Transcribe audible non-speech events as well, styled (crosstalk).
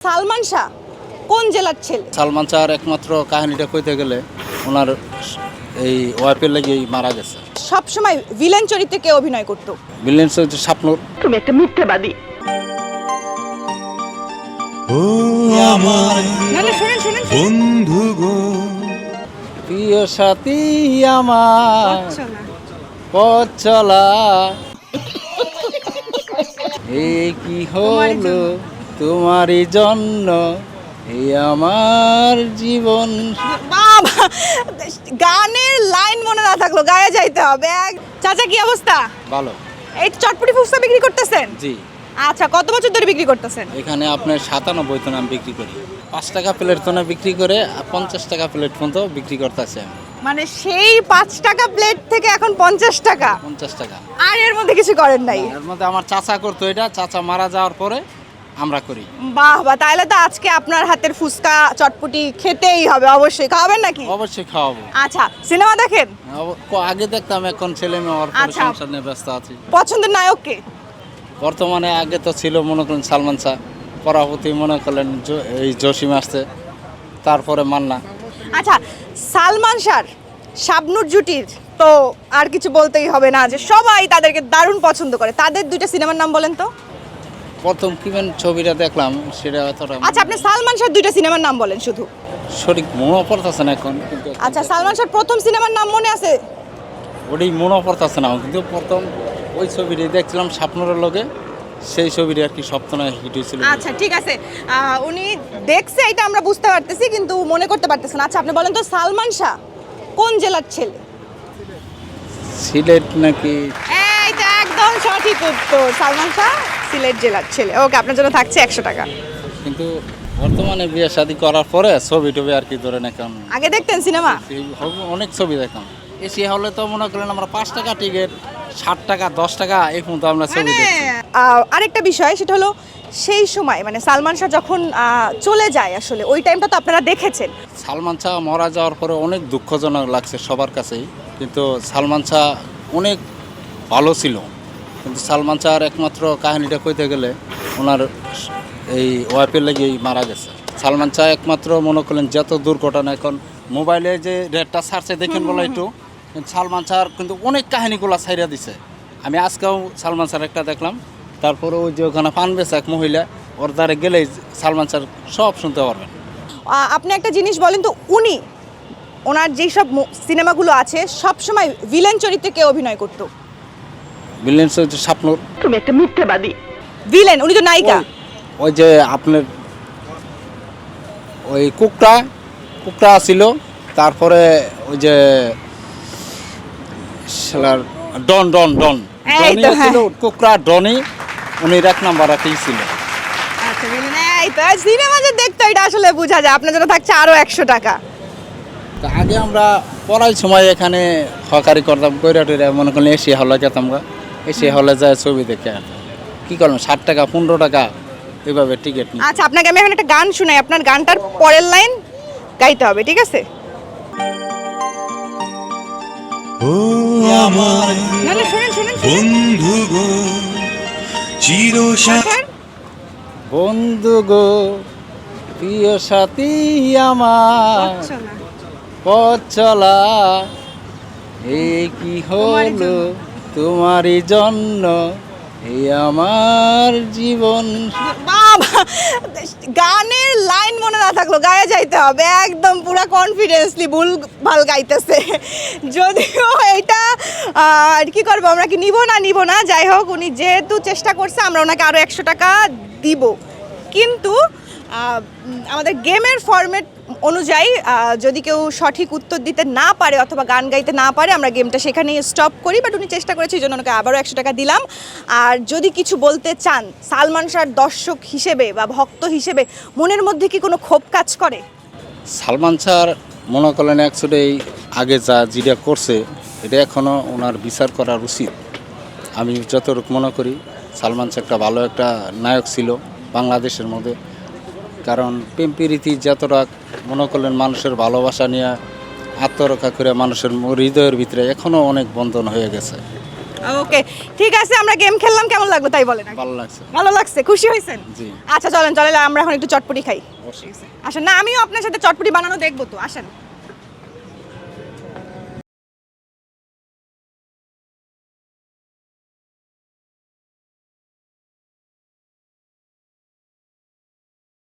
সালমান শাহ কোন জেলার ছেলে? সালমান শাহর একমাত্র কাহিনীটা কইতে গেলে ওনার এই ওয়াইফের লেগে মারা গেছে। সব সময় ভিলেন চরিত্রে কে অভিনয় করতো? বিলিয়ন্স হচ্ছে স্বপ্নর তুমি একটা মিথ্যাবাদী। ও আমার না না শুনেন শুনেন বন্ধু গো। প্রিয় সাথী আমার আচ্ছা না। পথ চলা। (laughs) এই কি হলো? তোমারই জন্য এই আমার জীবন। বাবা গানের লাইন মনে না থাকল গায়ে যাইতে হবে। এক- চাচা কি অবস্থা? ভালো। এই চটপটি ফুচকা বিক্রি করতেছেন? জি। আচ্ছা কত বছর ধরে বিক্রি করতেছেন? এখানে আপনার সাতানব্বই তো নাম বিক্রি করি। পাঁচ টাকা প্লেট তো না বিক্রি করে পঞ্চাশ টাকা প্লেট পর্যন্ত বিক্রি করতেছে আমি। মানে সেই পাঁচ টাকা প্লেট থেকে এখন পঞ্চাশ টাকা? পঞ্চাশ টাকা। আর এর মধ্যে কিছু করেন নাই? এর মধ্যে আমার চাচা করতো এটা চাচা মারা যাওয়ার পরে আমরা করি। বাহ বাহ তাহলে তো আজকে আপনার হাতের ফুচকা চটপটি খেতেই হবে অবশ্যই। খাওয়াবেন নাকি? অবশ্যই খাওয়াবো। আচ্ছা সিনেমা দেখেন? অব- আগে দেখতাম এখন ছেলে মেয়ে পরে আচ্ছা। সংসার নিয়ে ব্যস্ত আছি। পছন্দের নায়ক কে? বর্তমানে আগে তো ছিল মনে করেন সালমান শাহ। পরাপতি মনে করলেন এই জসিম আসছে। তারপরে মান্না। আচ্ছা সালমান শাহর শাবনুর জুটির তো আর কিছু বলতেই হবে না যে সবাই তাদেরকে দারুণ পছন্দ করে। তাদের দুইটা সিনেমার নাম বলেন তো। প্রথম কিমেন ছবিটা দেখলাম সেটা অতটা আচ্ছা আপনি সালমান শাহর দুইটা সিনেমার নাম বলেন শুধু। সঠিক মনে পড়তেছে না এখন কিন্তু আচ্ছা সালমান শাহর প্রথম সিনেমার নাম মনে আছে? ওটাই মনে পড়তেছে না কিন্তু প্রথম ওই ছবিটি দেখছিলাম স্বপ্নের লগে সেই ছবিটি আর কি স্বপ্ন হিট হয়েছিল। আচ্ছা ঠিক আছে। উনি দেখছে এটা আমরা বুঝতে পারতেছি কিন্তু মনে করতে পারতেছেন আচ্ছা আপনি বলেন তো সালমান শাহ কোন জেলার ছেলে? সিলেট নাকি? একদম সঠিক উত্তর সালমান শাহ। সিলেট জেলার ছেলে। ওকে আপনার জন্য থাকছে একশো টাকা। কিন্তু বর্তমানে বিয়ে শাদি করার পরে ছবি টবি আর কি ধরেন এখন আগে দেখতেন সিনেমা? অনেক ছবি দেখতাম এসি হলে তো মনে করেন আমরা পাঁচ টাকা টিকিট ষাট টাকা দশ টাকা এই পর্যন্ত আমরা ছবি মানে দেখছি। আরেকটা বিষয় সেটা হলো সেই সময় মানে সালমান শাহ যখন চলে যায় আসলে ওই টাইমটা তো আপনারা দেখেছেন। সালমান শাহ মারা যাওয়ার পরে অনেক দুঃখজনক লাগছে সবার কাছেই কিন্তু সালমান শাহ অনেক ভালো ছিল। কিন্তু সালমান শাহর একমাত্র কাহিনীটা কইতে গেলে ওনার এই ওয়াইফের লেগে মারা গেছে। সালমান শাহ একমাত্র মনে করলেন যত দুর্ঘটনা এখন মোবাইলে যে রেটটা ছাড়ছে দেখেন বলো একটু সালমান শাহর কিন্তু অনেক কাহিনীগুলো ছাইরা দিছে। আমি আজকেও সালমান শাহর একটা দেখলাম, তারপরে ওই যে ওখানে পান বেচা এক মহিলা, ওর দ্বারে গেলেই সালমান শাহ সব শুনতে পারবেন। আপনি একটা জিনিস বলেন তো, উনি, ওনার যেই সব সিনেমাগুলো আছে, সবসময় ভিলেন চরিত্রে কে অভিনয় করতো? বিলিয়ন্স হচ্ছে স্বপ্নর তুমি একটা মিথ্যাবাদী। ভিলেন উনি তো নায়িকা। ওই- যে আপনার ওই কুকটা কুকটা ছিল তারপরে ওই যে শালার ডন ডন ডন। এই ডনি তো, ছিল হ্যাঁ। কুকরা ডনি উনি এক নাম্বার রাখেই ছিল। আচ্ছা villain, এই তো সিনেমা যে দেখতো এটা আসলে বোঝা যায়। আপনার জন্য থাকছে আরও একশো টাকা। তো আগে আমরা পড়ার সময় এখানে হকারি করতাম কইরা টইরা মনে করলে এসি হলে যেতাম গা। এসি হলে যায় ছবি দেখে কি করলাম ষাট টাকা পনেরো টাকা এইভাবে টিকিট আচ্ছা আপনাকে আমি এখন একটা গান শুনাই। আপনার গানটার পরের লাইন গাইতে হবে ঠিক আছে? ও আমার বন্ধু গো চিরসা স্যার বন্ধু গো প্রিয় সাথী আমার পথ চলা। এই কি হলো? তোমারই জন্য এই আমার জীবন। বাবা, গানের লাইন মনে না থাকল, গায়ে যাইতে হবে। একদম পুরো কনফিডেন্সলি ভুল ভালো গাইতেছে। যদিও এটা আর কি করব, আমরা কি নিব না নিব না, যাই হোক, উনি যেহেতু চেষ্টা করছে, আমরা ওনাকে আরও একশো টাকা দিব। কিন্তু আমাদের গেমের ফরম্যাট অনুযায়ী যদি কেউ সঠিক উত্তর দিতে না পারে অথবা গান গাইতে না পারে, আমরা গেমটা সেখানেই স্টপ করি। বাট উনি চেষ্টা করেছে, এই জন্য ওনাকে আবারও একশো টাকা দিলাম। আর যদি কিছু বলতে চান, সালমান শাহর দর্শক হিসেবে বা ভক্ত হিসেবে, মনের মধ্যে কি কোনো ক্ষোভ কাজ করে? সালমান স্যার মনে অ্যাকচুয়ালি আগে যা যেটা করছে, এটা এখনও ওনার বিচার করা উচিত। আমি যতটুকু মনে করি, সালমান শাহ একটা ভালো একটা নায়ক ছিল বাংলাদেশের মধ্যে। কারণ প্রেম প্রীতি যতটা মনে করলেন মানুষের ভালোবাসা নিয়ে আত্মরক্ষা করে মানুষের হৃদয়ের ভিতরে এখনও অনেক বন্ধন হয়ে গেছে। ওকে ঠিক আছে আমরা গেম খেললাম কেমন লাগল তাই বলেন ভালো লাগছে। ভালো লাগছে খুশি হয়েছেন? জি। আচ্ছা চলেন চলেন আমরা এখন একটু চটপটি খাই। আসেন না আমিও আপনার সাথে চটপটি বানানো দেখব তো আসেন।